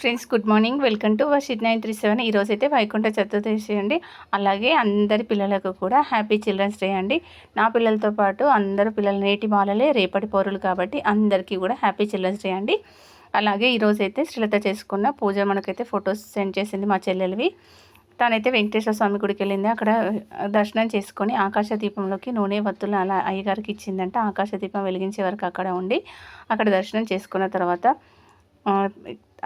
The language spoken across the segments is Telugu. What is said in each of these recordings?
Friends good morning. Welcome to వర్షిట్ nine three seven. ఈరోజైతే అయితే వైకుంఠ చతుర్దశి అండి. అలాగే అందరి పిల్లలకు కూడా హ్యాపీ చిల్డ్రన్స్ డే అండి. నా పిల్లలతో పాటు అందరు పిల్లల నేటి మాలలే రేపటి పౌరులు కాబట్టి అందరికీ కూడా హ్యాపీ చిల్డ్రన్స్ డే అండి. అలాగే ఈరోజైతే శ్రీలత చేసుకున్న పూజ మనకైతే ఫొటోస్ సెండ్ చేసింది మా చెల్లెలివి. తనైతే వెంకటేశ్వర స్వామి గుడికి వెళ్ళింది. అక్కడ దర్శనం చేసుకొని ఆకాశ దీపంలోకి నూనె వత్తులు అలా అయ్యగారికి ఇచ్చిందంట. ఆకాశ దీపం వెలిగించే వరకు అక్కడ ఉండి అక్కడ దర్శనం చేసుకున్న తర్వాత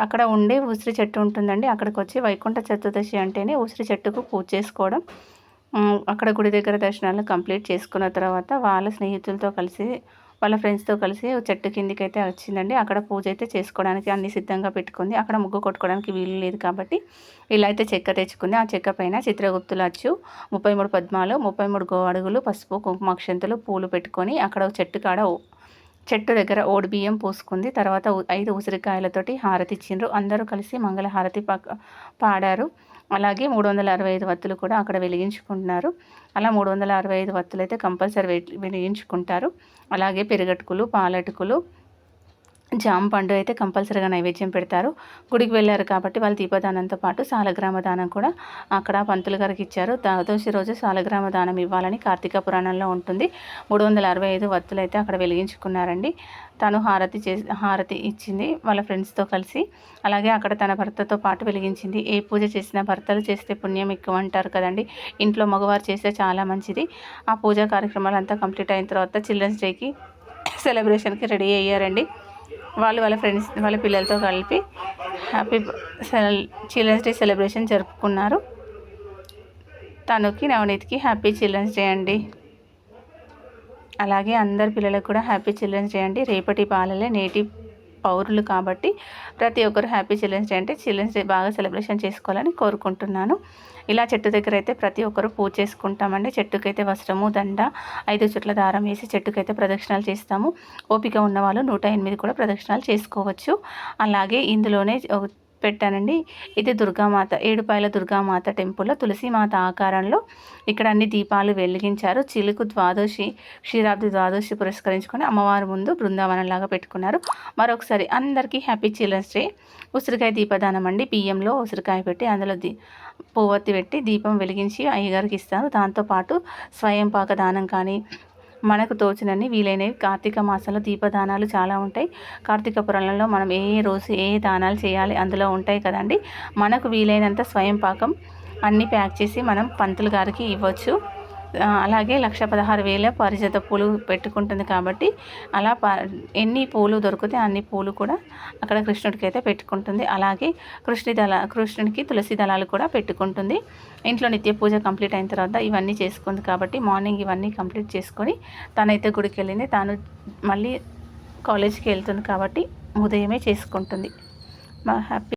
అక్కడ ఉండే ఉసిరి చెట్టు ఉంటుందండి. అక్కడికి వచ్చి వైకుంఠ చతుర్దశి అంటేనే ఉసిరి చెట్టుకు పూజ చేసుకోవడం. అక్కడ గుడి దగ్గర దర్శనాలు కంప్లీట్ చేసుకున్న తర్వాత వాళ్ళ స్నేహితులతో కలిసి వాళ్ళ ఫ్రెండ్స్తో కలిసి చెట్టు కిందికి అయితే వచ్చిందండి. అక్కడ పూజ అయితే చేసుకోవడానికి అన్ని సిద్ధంగా పెట్టుకుంది. అక్కడ ముగ్గు కొట్టుకోవడానికి వీలు లేదు కాబట్టి ఇలా అయితే చెక్క తెచ్చుకుంది. ఆ చెక్క పైన చిత్రగుప్తులు అచ్చు ముప్పై మూడు పద్మాలు ముప్పై మూడు గో అడుగులు పసుపు కుంకుమాక్షంతులు పూలు పెట్టుకొని అక్కడ చెట్టు కాడ చెట్టు దగ్గర ఓడి బియ్యం పోసుకుంది. తర్వాత ఐదు ఉసిరికాయలతోటి హారతి ఇచ్చిండ్రు. అందరూ కలిసి మంగళ హారతి పాడారు. అలాగే మూడు వందల అరవై ఐదు వత్తులు కూడా అక్కడ వెలిగించుకుంటున్నారు. అలా మూడు వందల అరవై ఐదు వత్తులు అయితే కంపల్సరీ వెలిగించుకుంటారు. అలాగే పెరుగటుకులు పాలటుకులు జామ పండు అయితే కంపల్సరీగా నైవేద్యం పెడతారు. గుడికి వెళ్ళారు కాబట్టి వాళ్ళు దీపదానంతో పాటు సాలగ్రామ దానం కూడా అక్కడ పంతులు గారికి ఇచ్చారు. ద్వాదశి రోజు సాలగ్రామ దానం ఇవ్వాలని కార్తీక పురాణంలో ఉంటుంది. మూడు వందల అరవై ఐదు వత్తులు అయితే అక్కడ వెలిగించుకున్నారండి. తను హారతి చే హారతి ఇచ్చింది వాళ్ళ ఫ్రెండ్స్తో కలిసి. అలాగే అక్కడ తన భర్తతో పాటు వెలిగించింది. ఏ పూజ చేసినా భర్తలు చేస్తే పుణ్యం ఎక్కువ అంటారు కదండి. ఇంట్లో మగవారు చేస్తే చాలా మంచిది. ఆ పూజా కార్యక్రమాలంతా కంప్లీట్ అయిన తర్వాత చిల్డ్రన్స్ డేకి సెలబ్రేషన్కి రెడీ అయ్యారండి. వాళ్ళు వాళ్ళ ఫ్రెండ్స్ వాళ్ళ పిల్లలతో కలిపి హ్యాపీ చిల్డ్రన్స్ డే సెలబ్రేషన్ జరుపుకున్నారు. తనుకి నవనీత్కి హ్యాపీ చిల్డ్రన్స్ డే అండి. అలాగే అందరి పిల్లలకు కూడా హ్యాపీ చిల్డ్రన్స్ డే అండి. రేపటి బాలలే నేటి పౌరులు కాబట్టి ప్రతి ఒక్కరు హ్యాపీ చిల్డ్రన్స్ డే అంటే చిల్డ్రన్స్ డే బాగా సెలబ్రేషన్ చేసుకోవాలని కోరుకుంటున్నాను. ఇలా చెట్టు దగ్గర అయితే ప్రతి ఒక్కరు పూజ చేసుకుంటామండి. చెట్టుకైతే వస్త్రము దండ ఐదు చుట్ల దారం వేసి చెట్టుకైతే ప్రదక్షిణాలు చేస్తాము. ఓపిక ఉన్న వాళ్ళు నూట ఎనిమిది కూడా ప్రదక్షిణాలు చేసుకోవచ్చు. అలాగే ఇందులోనే పెట్టానండి. ఇది దుర్గామాత ఏడుపాయల దుర్గామాత టెంపుల్లో తులసిమాత ఆకారంలో ఇక్కడ అన్ని దీపాలు వెలిగించారు. చిలుకు ద్వాదశి క్షీరాబ్ది ద్వాదశి పురస్కరించుకొని అమ్మవారి ముందు బృందావనంలాగా పెట్టుకున్నారు. మరొకసారి అందరికీ హ్యాపీ చిల్డ్రన్స్ డే. ఉసిరికాయ దీపదానం అండి బియ్యంలో ఉసిరికాయ పెట్టి అందులో దీ పువ్వొత్తి పెట్టి దీపం వెలిగించి అయ్యగారికి ఇస్తారు. దాంతోపాటు స్వయం పాక దానం కానీ మనకు తోచినన్ని వీలైనవి. కార్తీక మాసంలో దీపదానాలు చాలా ఉంటాయి. కార్తీక పురాణంలో మనం ఏ రోజు ఏ దానాలు చేయాలి అందులో ఉంటాయి కదండి. మనకు వీలైనంత స్వయం పాకం అన్నీ ప్యాక్ చేసి మనం పంతులు గారికి ఇవ్వచ్చు. అలాగే లక్ష పదహారు వేల పారిజాత పూలు పెట్టుకుంటుంది కాబట్టి అలా ఎన్ని పూలు దొరికితే అన్ని పూలు కూడా అక్కడ కృష్ణుడికి అయితే పెట్టుకుంటుంది. అలాగే కృష్ణి దళ కృష్ణుడికి తులసి దళాలు కూడా పెట్టుకుంటుంది. ఇంట్లో నిత్య పూజ కంప్లీట్ అయిన తర్వాత ఇవన్నీ చేసుకుంది కాబట్టి మార్నింగ్ ఇవన్నీ కంప్లీట్ చేసుకొని తనైతే గుడికి వెళ్ళింది. తాను మళ్ళీ కాలేజీకి వెళ్తుంది కాబట్టి ఉదయమే చేసుకుంటుంది. మా హ్యాపీ